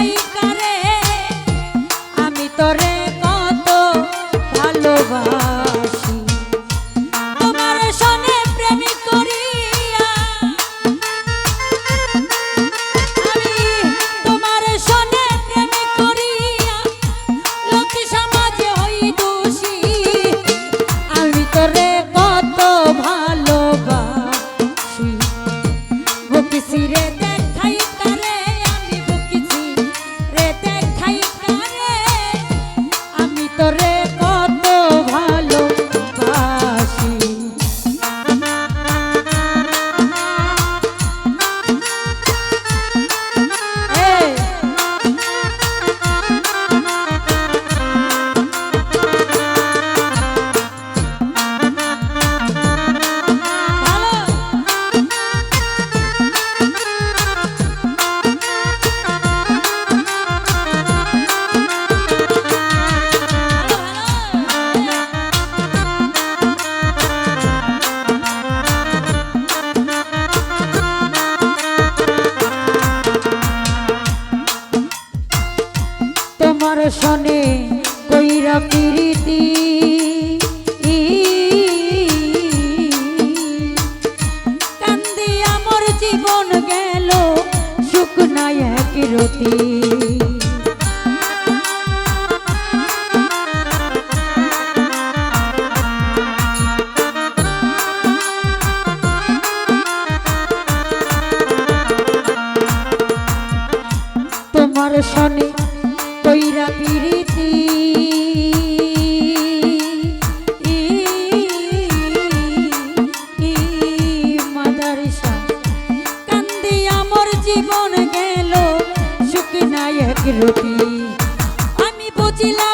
Ai, আমার দর্শনে কইরা you Chile.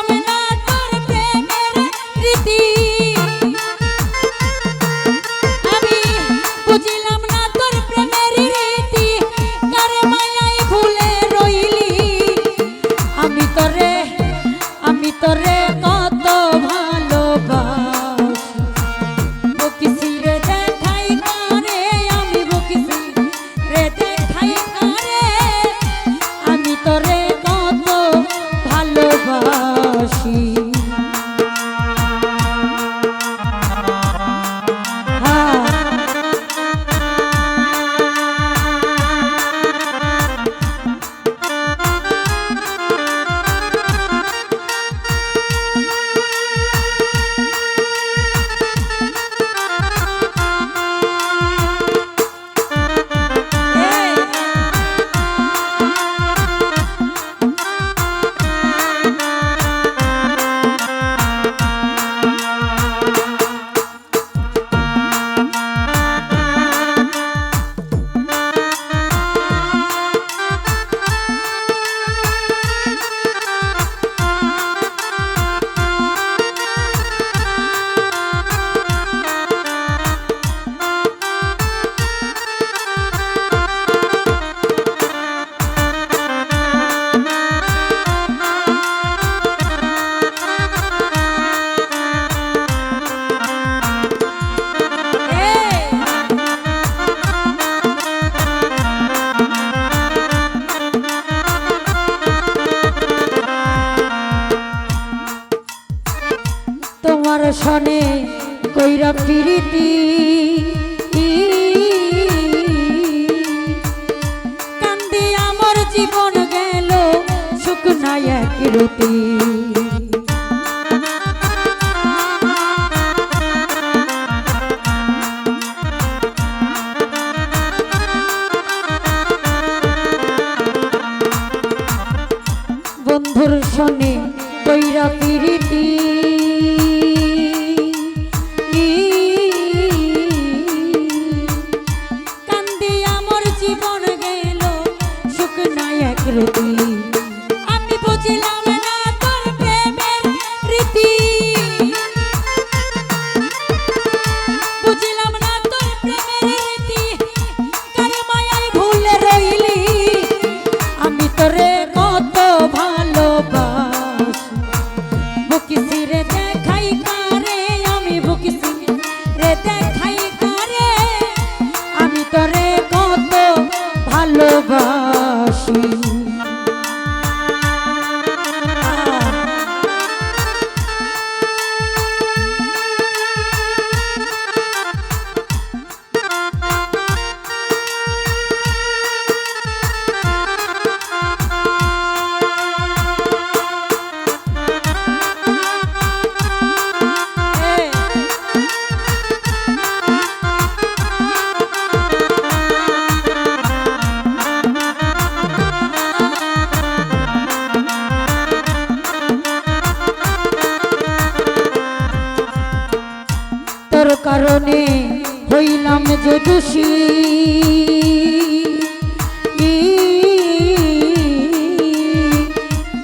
খুশি।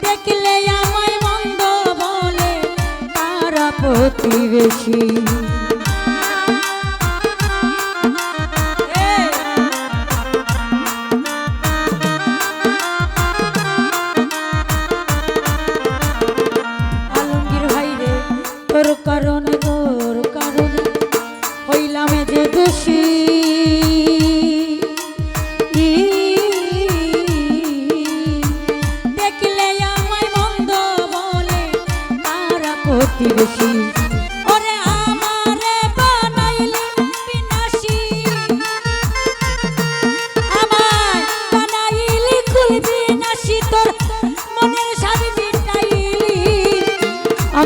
দেখলে আমায় মন্দ বলে তারা প্রতিবেশী। তোর কারণে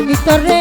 ভিতরে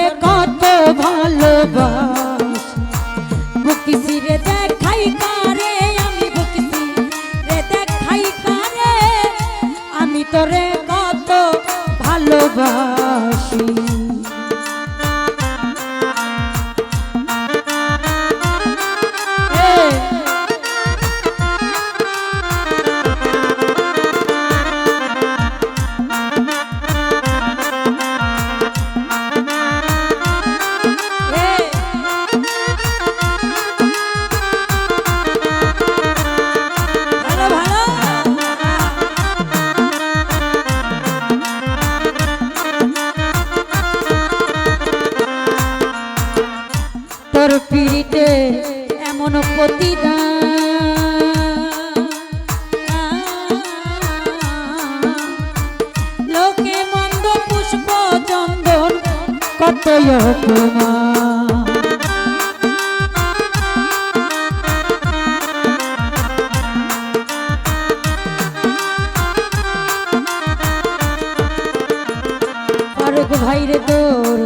বাইরে তোর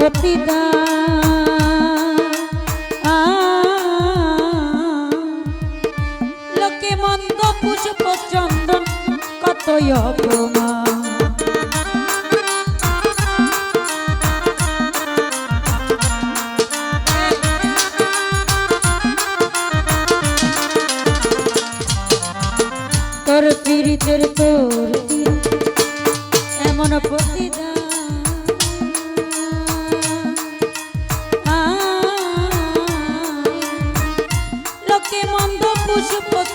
পতিদা লোকে মন্দ পুষ্প চন্দন কতই অপমান। তোর পীড়িতের তোর এমন প্রতিদান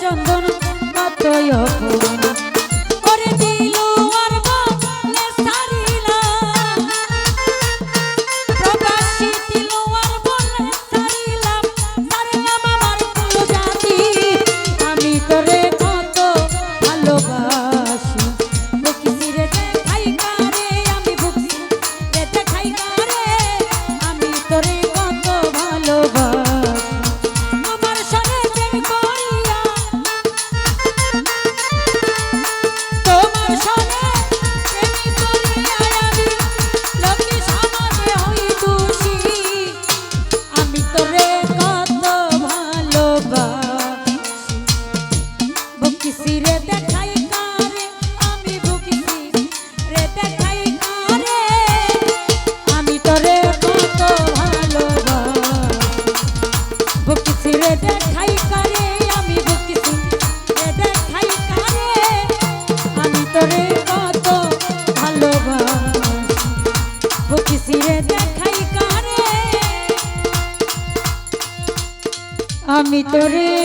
চন্দন কতই অপমান আমি তোরে।